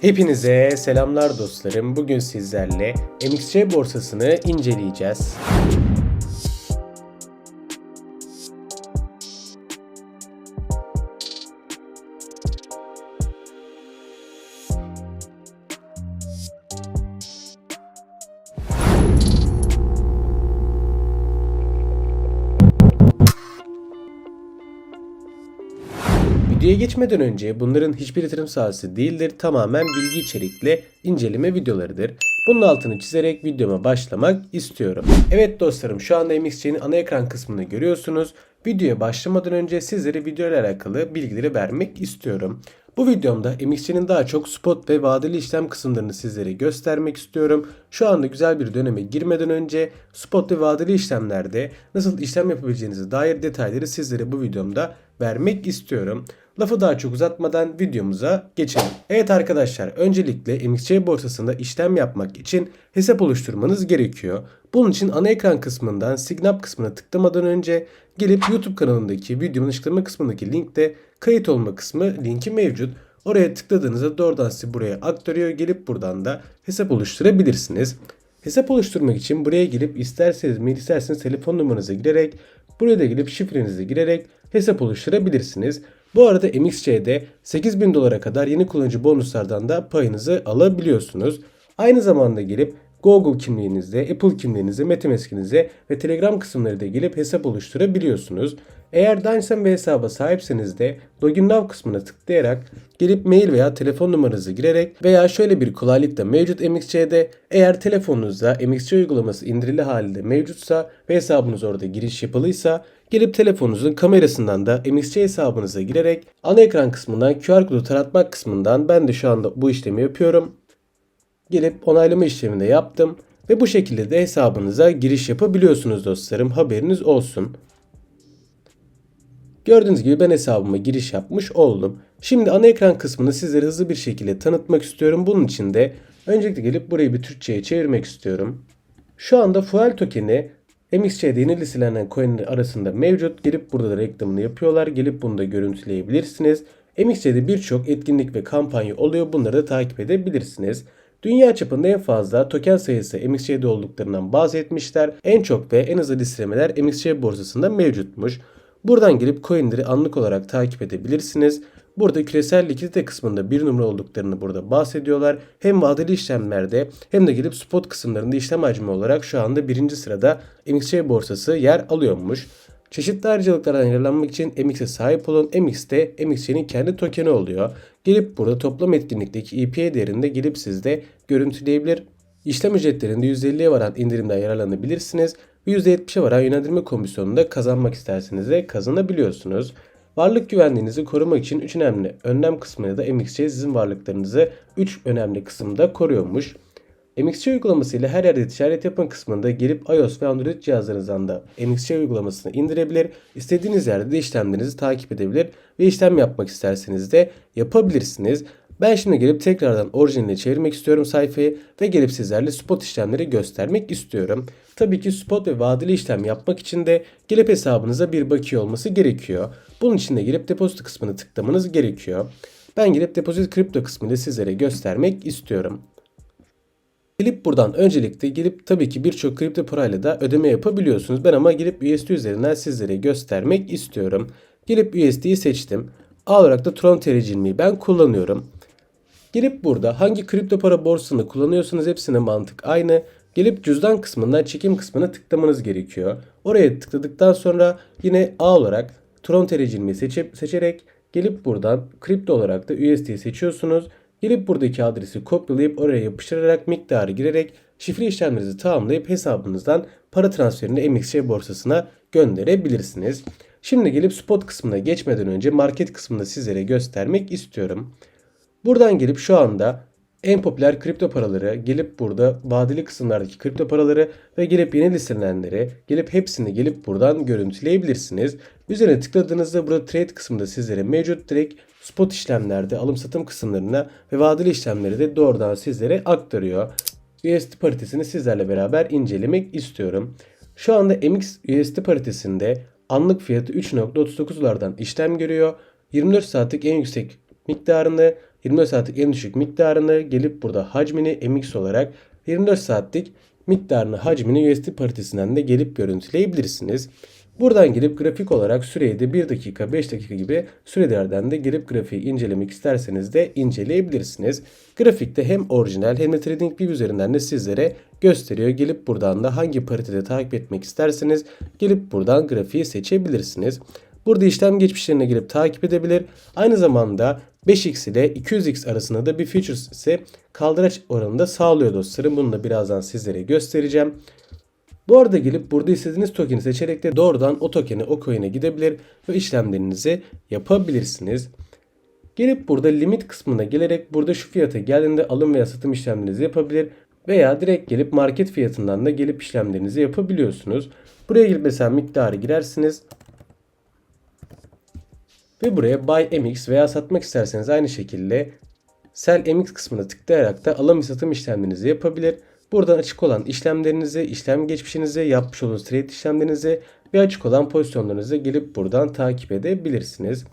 Hepinize selamlar dostlarım. Bugün sizlerle MXC borsasını inceleyeceğiz. Videoya geçmeden önce bunların hiçbir yatırım sahası değildir. Tamamen bilgi içerikli inceleme videolarıdır. Bunun altını çizerek videoma başlamak istiyorum. Evet dostlarım şu anda MXC'nin ana ekran kısmını görüyorsunuz. Videoya başlamadan önce sizlere video alakalı bilgileri vermek istiyorum. Bu videomda MXC'nin daha çok spot ve vadeli işlem kısımlarını sizlere göstermek istiyorum. Şu anda güzel bir döneme girmeden önce spot ve vadeli işlemlerde nasıl işlem yapabileceğinize dair detayları sizlere bu videomda vermek istiyorum. Lafı daha çok uzatmadan videomuza geçelim. Evet arkadaşlar öncelikle MXC borsasında işlem yapmak için hesap oluşturmanız gerekiyor. Bunun için ana ekran kısmından Signap kısmına tıklamadan önce gelip YouTube kanalındaki videomun açıklama kısmındaki linkte kayıt olma kısmı linki mevcut. Oraya tıkladığınızda doğrudan sizi buraya aktarıyor. Gelip buradan da hesap oluşturabilirsiniz. Hesap oluşturmak için buraya gelip isterseniz mail isterseniz telefon numaranızı girerek buraya da gelip şifrenizi girerek hesap oluşturabilirsiniz. Bu arada MXC'de 8000 dolara kadar yeni kullanıcı bonuslardan da payınızı alabiliyorsunuz. Aynı zamanda gelip Google kimliğinizde, Apple kimliğinizde, MetaMask'inize ve Telegram kısımları da gelip hesap oluşturabiliyorsunuz. Eğer önceden bir hesaba sahipseniz de Login Now kısmına tıklayarak gelip mail veya telefon numaranızı girerek veya şöyle bir kolaylık da mevcut MXC'de eğer telefonunuzda MXC uygulaması indirili halde mevcutsa ve hesabınız orada giriş yapılıysa gelip telefonunuzun kamerasından da MXC hesabınıza girerek ana ekran kısmından QR kodu taratmak kısmından ben de şu anda bu işlemi yapıyorum gelip onaylama işlemini de yaptım. Ve bu şekilde de hesabınıza giriş yapabiliyorsunuz dostlarım. Haberiniz olsun. Gördüğünüz gibi ben hesabıma giriş yapmış oldum. Şimdi ana ekran kısmını sizlere hızlı bir şekilde tanıtmak istiyorum. Bunun için de öncelikle gelip burayı bir Türkçe'ye çevirmek istiyorum. Şu anda Fuel tokeni MXC'de yeni listelenen coinler arasında mevcut. Gelip burada da reklamını yapıyorlar. Gelip bunu da görüntüleyebilirsiniz. MXC'de birçok etkinlik ve kampanya oluyor. Bunları da takip edebilirsiniz. Dünya çapında en fazla token sayısı MXC'de olduklarından bahsetmişler. En çok ve en hızlı listelemeler MXC borsasında mevcutmuş. Buradan gelip coinleri anlık olarak takip edebilirsiniz. Burada küresel likidite kısmında bir numara olduklarını burada bahsediyorlar. Hem vadeli işlemlerde hem de gelip spot kısımlarında işlem hacmi olarak şu anda birinci sırada MXC borsası yer alıyormuş. Çeşitli ayrıcalıklardan yararlanmak için MX'e sahip olun. MX de MXC'nin kendi tokeni oluyor. Gelip burada toplam etkinlikteki EPA değerinde gelip sizde görüntüleyebilir. İşlem ücretlerinde %50'ye varan indirimden yararlanabilirsiniz. Ve %70'e varan yönlendirme komisyonunu da kazanmak isterseniz de kazanabiliyorsunuz. Varlık güvenliğinizi korumak için 3 önemli önlem kısmında da MXC sizin varlıklarınızı 3 önemli kısımda koruyormuş. MXC uygulaması ile her yerde ticaret yapma kısmında gelip iOS ve Android cihazlarınızdan da MXC uygulamasını indirebilir. İstediğiniz yerde de işlemlerinizi takip edebilir ve işlem yapmak isterseniz de yapabilirsiniz. Ben şimdi gelip tekrardan orijinaline çevirmek istiyorum sayfayı ve gelip sizlerle spot işlemleri göstermek istiyorum. Tabii ki spot ve vadeli işlem yapmak için de gelip hesabınıza bir bakiye olması gerekiyor. Bunun için de gelip depozito kısmını tıklamanız gerekiyor. Ben gelip depozit kripto kısmını sizlere göstermek istiyorum. Gelip buradan öncelikle gelip tabii ki birçok kripto parayla da ödeme yapabiliyorsunuz. Ben ama gelip USD üzerinden sizlere göstermek istiyorum. Gelip USD'yi seçtim. A olarak da Tron TR20'yi ben kullanıyorum. Gelip burada hangi kripto para borsasını kullanıyorsanız hepsine mantık aynı. Gelip cüzdan kısmından çekim kısmına tıklamanız gerekiyor. Oraya tıkladıktan sonra yine A olarak Tron TR20'yi seçip, seçerek gelip buradan kripto olarak da USD'yi seçiyorsunuz. Gelip buradaki adresi kopyalayıp oraya yapıştırarak miktarı girerek şifre işlemlerinizi tamamlayıp hesabınızdan para transferini MXC borsasına gönderebilirsiniz. Şimdi gelip spot kısmına geçmeden önce market kısmında sizlere göstermek istiyorum. Buradan gelip şu anda en popüler kripto paraları gelip burada vadeli kısımlardaki kripto paraları ve gelip yeni listelenenleri gelip hepsini gelip buradan görüntüleyebilirsiniz. Üzerine tıkladığınızda burada trade kısmında sizlere mevcut direkt spot işlemlerde alım satım kısımlarına ve vadeli işlemleri de doğrudan sizlere aktarıyor. USD paritesini sizlerle beraber incelemek istiyorum. Şu anda MX USD paritesinde anlık fiyatı 3.39 dolardan işlem görüyor. 24 saatlik en yüksek miktarını 24 saatlik en düşük miktarını gelip burada hacmini MX olarak 24 saatlik miktarını hacmini USD paritesinden de gelip görüntüleyebilirsiniz. Buradan gelip grafik olarak süreyi de 1 dakika 5 dakika gibi sürelerden de gelip grafiği incelemek isterseniz de inceleyebilirsiniz. Grafikte hem orijinal hem de TradingView üzerinden de sizlere gösteriyor. Gelip buradan da hangi paritede takip etmek isterseniz gelip buradan grafiği seçebilirsiniz. Burada işlem geçmişlerine girip takip edebilir. Aynı zamanda 5x ile 200x arasında da bir futures ise kaldıraç oranında sağlıyor dostlarım. Bunu da birazdan sizlere göstereceğim. Bu arada gelip burada istediğiniz tokeni seçerek de doğrudan o tokeni o coin'e gidebilir ve işlemlerinizi yapabilirsiniz. Gelip burada limit kısmına gelerek burada şu fiyata geldiğinde alım veya satım işlemlerinizi yapabilir veya direkt gelip market fiyatından da gelip işlemlerinizi yapabiliyorsunuz. Buraya gelip mesela miktarı girersiniz. Ve buraya Buy MX veya satmak isterseniz aynı şekilde Sell MX kısmına tıklayarak da alım satım işlemlerinizi yapabilir. Buradan açık olan işlemlerinizi, işlem geçmişinizi, yapmış olduğunuz trade işlemlerinizi ve açık olan pozisyonlarınızı gelip buradan takip edebilirsiniz.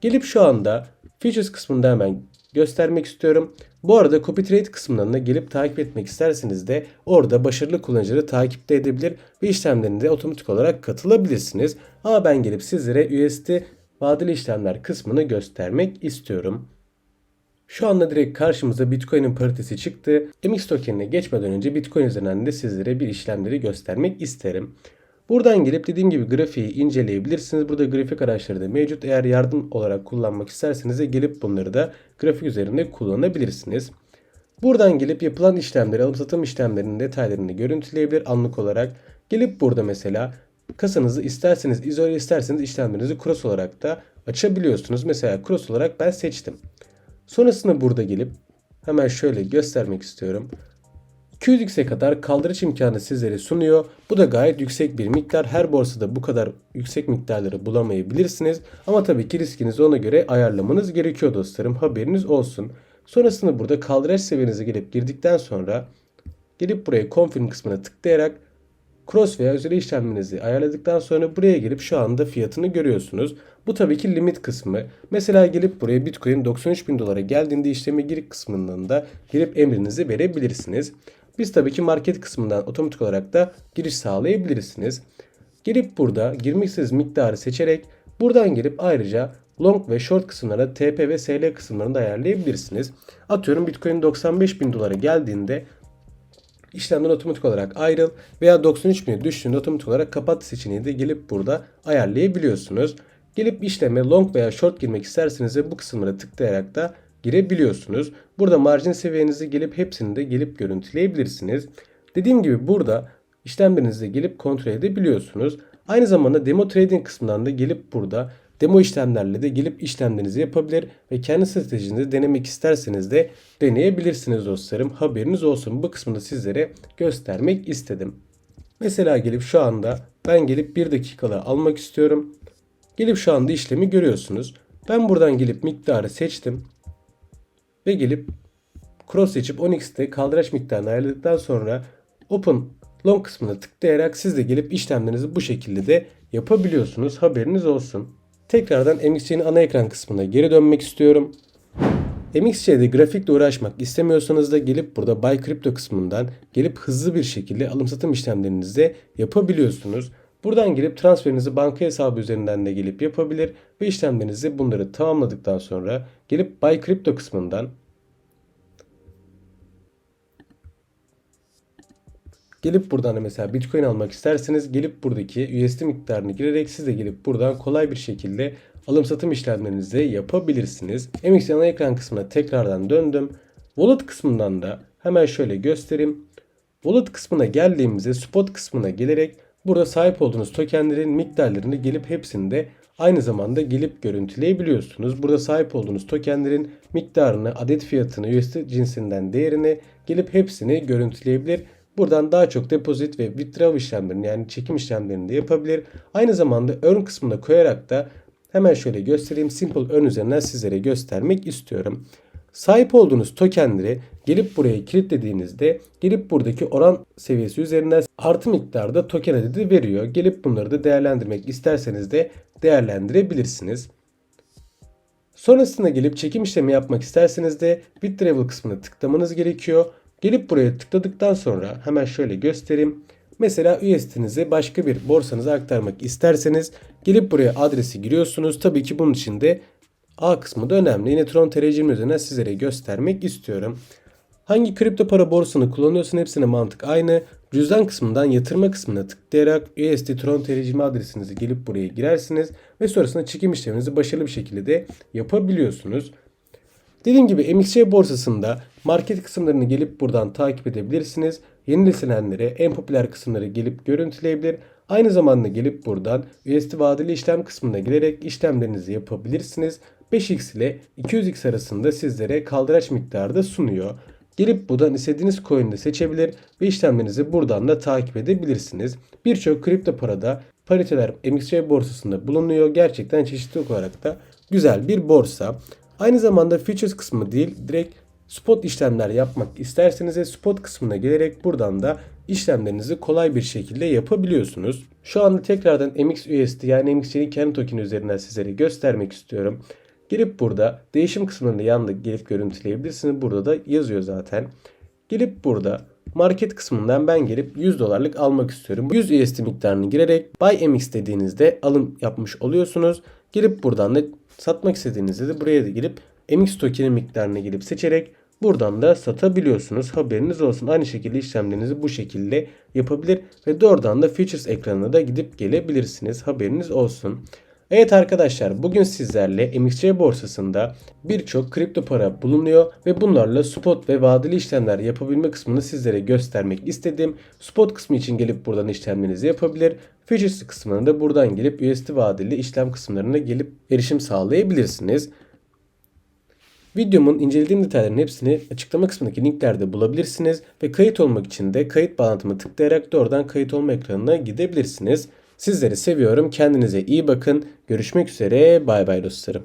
Gelip şu anda Features kısmında hemen göstermek istiyorum. Bu arada Copy Trade kısmından da gelip takip etmek isterseniz de orada başarılı kullanıcıları takipte edebilir ve işlemlerine de otomatik olarak katılabilirsiniz. Ama ben gelip sizlere USD vadeli işlemler kısmını göstermek istiyorum. Şu anda direkt karşımıza Bitcoin'in paritesi çıktı. MX tokenine geçmeden önce Bitcoin üzerinden de sizlere bir işlemleri göstermek isterim. Buradan gelip dediğim gibi grafiği inceleyebilirsiniz. Burada grafik araçları da mevcut. Eğer yardım olarak kullanmak isterseniz de gelip bunları da grafik üzerinde kullanabilirsiniz. Buradan gelip yapılan işlemleri, alım satım işlemlerinin detaylarını görüntüleyebilir anlık olarak. Gelip burada mesela kasanızı isterseniz izole isterseniz işlemlerinizi cross olarak da açabiliyorsunuz. Mesela cross olarak ben seçtim. Sonrasında burada gelip hemen şöyle göstermek istiyorum. 200x'e kadar kaldırış imkanı sizlere sunuyor. Bu da gayet yüksek bir miktar. Her borsada bu kadar yüksek miktarları bulamayabilirsiniz. Ama tabii ki riskinizi ona göre ayarlamanız gerekiyor dostlarım. Haberiniz olsun. Sonrasında burada kaldıraç seviyenize gelip girdikten sonra gelip buraya confirm kısmına tıklayarak cross veya üzeri işlemlerinizi ayarladıktan sonra buraya gelip şu anda fiyatını görüyorsunuz. Bu tabii ki limit kısmı. Mesela gelip buraya Bitcoin 93 bin dolara geldiğinde işleme gir kısmından da girip emrinizi verebilirsiniz. Biz tabii ki market kısmından otomatik olarak da giriş sağlayabilirsiniz. Gelip burada girmek istediğiniz miktarı seçerek buradan gelip ayrıca long ve short kısımlara TP ve SL kısımlarını da ayarlayabilirsiniz. Atıyorum Bitcoin 95 bin dolara geldiğinde işlemden otomatik olarak ayrıl veya 93 bin düştüğünde otomatik olarak kapat seçeneği de gelip burada ayarlayabiliyorsunuz. Gelip işleme long veya short girmek isterseniz de bu kısımlara tıklayarak da girebiliyorsunuz. Burada marjin seviyenizi gelip hepsini de gelip görüntüleyebilirsiniz. Dediğim gibi burada işlemlerinizi gelip kontrol edebiliyorsunuz. Aynı zamanda demo trading kısmından da gelip burada demo işlemlerle de gelip işlemlerinizi yapabilir ve kendi stratejinizi denemek isterseniz de deneyebilirsiniz dostlarım. Haberiniz olsun. Bu kısmını sizlere göstermek istedim. Mesela gelip şu anda ben gelip 1 dakikalı almak istiyorum. Gelip şu anda işlemi görüyorsunuz. Ben buradan gelip miktarı seçtim. Ve gelip cross seçip 10x'te kaldıraç miktarını ayarladıktan sonra open long kısmına tıklayarak siz de gelip işlemlerinizi bu şekilde de yapabiliyorsunuz. Haberiniz olsun. Tekrardan MXC'nin ana ekran kısmına geri dönmek istiyorum. MXC'de grafikle uğraşmak istemiyorsanız da gelip burada Buy Crypto kısmından gelip hızlı bir şekilde alım satım işlemlerinizi de yapabiliyorsunuz. Buradan gelip transferinizi banka hesabı üzerinden de gelip yapabilir ve işlemlerinizi bunları tamamladıktan sonra gelip Buy Crypto kısmından Gelip buradan mesela Bitcoin almak isterseniz gelip buradaki USD miktarını girerek siz de gelip buradan kolay bir şekilde alım satım işlemlerinizi yapabilirsiniz. MX ana ekran kısmına tekrardan döndüm. Wallet kısmından da hemen şöyle göstereyim. Wallet kısmına geldiğimizde spot kısmına gelerek burada sahip olduğunuz tokenlerin miktarlarını gelip hepsini de aynı zamanda gelip görüntüleyebiliyorsunuz. Burada sahip olduğunuz tokenlerin miktarını, adet fiyatını, USD cinsinden değerini gelip hepsini görüntüleyebilir Buradan daha çok depozit ve withdraw işlemlerini yani çekim işlemlerini de yapabilir. Aynı zamanda earn kısmına koyarak da hemen şöyle göstereyim. Simple earn üzerinden sizlere göstermek istiyorum. Sahip olduğunuz tokenleri gelip buraya kilitlediğinizde gelip buradaki oran seviyesi üzerinden artı miktarda token adedi veriyor. Gelip bunları da değerlendirmek isterseniz de değerlendirebilirsiniz. Sonrasında gelip çekim işlemi yapmak isterseniz de BitTravel kısmına tıklamanız gerekiyor. Gelip buraya tıkladıktan sonra hemen şöyle göstereyim. Mesela USD'nizi başka bir borsanıza aktarmak isterseniz gelip buraya adresi giriyorsunuz. Tabii ki bunun için de A kısmı da önemli. Yine Tron TR20 üzerinden sizlere göstermek istiyorum. Hangi kripto para borsasını kullanıyorsun hepsine mantık aynı. Cüzdan kısmından yatırma kısmına tıklayarak USD Tron TR20 adresinizi gelip buraya girersiniz ve sonrasında çekim işleminizi başarılı bir şekilde de yapabiliyorsunuz. Dediğim gibi MXC borsasında market kısımlarını gelip buradan takip edebilirsiniz. Yeni listelenlere en popüler kısımları gelip görüntüleyebilir. Aynı zamanda gelip buradan USD vadeli işlem kısmına girerek işlemlerinizi yapabilirsiniz. 5x ile 200x arasında sizlere kaldıraç miktarı da sunuyor. Gelip buradan istediğiniz coin'i seçebilir ve işlemlerinizi buradan da takip edebilirsiniz. Birçok kripto parada pariteler MXC borsasında bulunuyor. Gerçekten çeşitli olarak da güzel bir borsa. Aynı zamanda futures kısmı değil direkt spot işlemler yapmak isterseniz de spot kısmına gelerek buradan da işlemlerinizi kolay bir şekilde yapabiliyorsunuz. Şu anda tekrardan MXUSD yani MXC'nin kendi token üzerinden sizlere göstermek istiyorum. Gelip burada değişim kısmında yanında gelip görüntüleyebilirsiniz. Burada da yazıyor zaten. Gelip burada market kısmından ben gelip 100 dolarlık almak istiyorum. 100 USD miktarını girerek Buy MX dediğinizde alım yapmış oluyorsunuz. Gelip buradan da satmak istediğinizde de buraya da girip MX token'in miktarını gelip seçerek buradan da satabiliyorsunuz. Haberiniz olsun. Aynı şekilde işlemlerinizi bu şekilde yapabilir ve doğrudan da Futures ekranına da gidip gelebilirsiniz. Haberiniz olsun. Evet arkadaşlar bugün sizlerle MXC borsasında birçok kripto para bulunuyor ve bunlarla spot ve vadeli işlemler yapabilme kısmını sizlere göstermek istedim. Spot kısmı için gelip buradan işlemlerinizi yapabilir. Futures kısmına da buradan gelip USD vadeli işlem kısımlarına gelip erişim sağlayabilirsiniz. Videomun incelediğim detayların hepsini açıklama kısmındaki linklerde bulabilirsiniz ve kayıt olmak için de kayıt bağlantımı tıklayarak doğrudan kayıt olma ekranına gidebilirsiniz. Sizleri seviyorum. Kendinize iyi bakın. Görüşmek üzere. Bay bay dostlarım.